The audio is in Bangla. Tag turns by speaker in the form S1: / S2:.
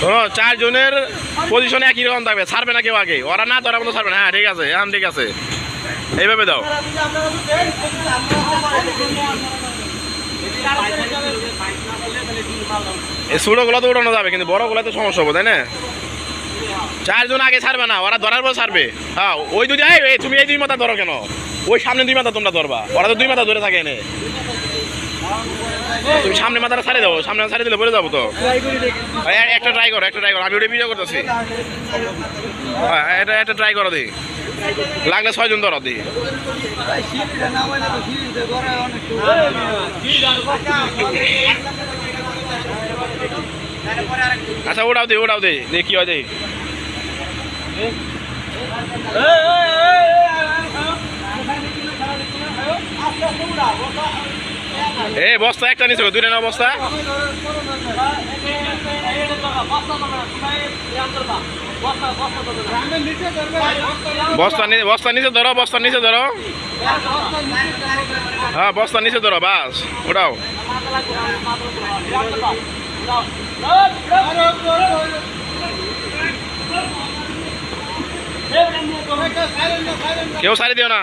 S1: শোনো চারজনের পজিশনে একই রকম থাকবে, ছাড়বে না কেউ আগে। ওরা না তোরা মতো ছাড়বে না। হ্যাঁ ঠিক আছে এখন ঠিক আছে। এইভাবে দাও। এই ছোটোগুলো তো উঠানো যাবে, কিন্তু বড়গুলো তো সমস্যা হবে, তাই না? চারজন আগে ছাড়বে না, ওরা ধরার পর ছাড়বে। হ্যাঁ ওই দুই তুমি এই দুই মাথা ধরো কেন? ওই সামনে দুই মাথা তোমরা ধরবা। ওরা তো দুই মাথা ধরে থাকে এনে। তুমি সামনে মাথাটা ছাড়ে দাও সামনে ছাড়ে দিলে পরে যাব তো একটা ট্রাই করো একটা ট্রাই করো আমি ওটা ভিডিও করতেছি হ্যাঁ এটা একটা ট্রাই করো দি লাগলে ছয়জন ধরো দি আচ্ছা ওটাও দে ওটাও দে দেখি কি হয় দেখি এ, বস্তা একটা নিছে, দুইটা না বস্তা। বস্তা বস্তা নিচে ধরো, বস্তা নিচে ধরো। হ্যাঁ বস্তা নিচে ধরো, বাস ওটাও কেউ সারি দিও না।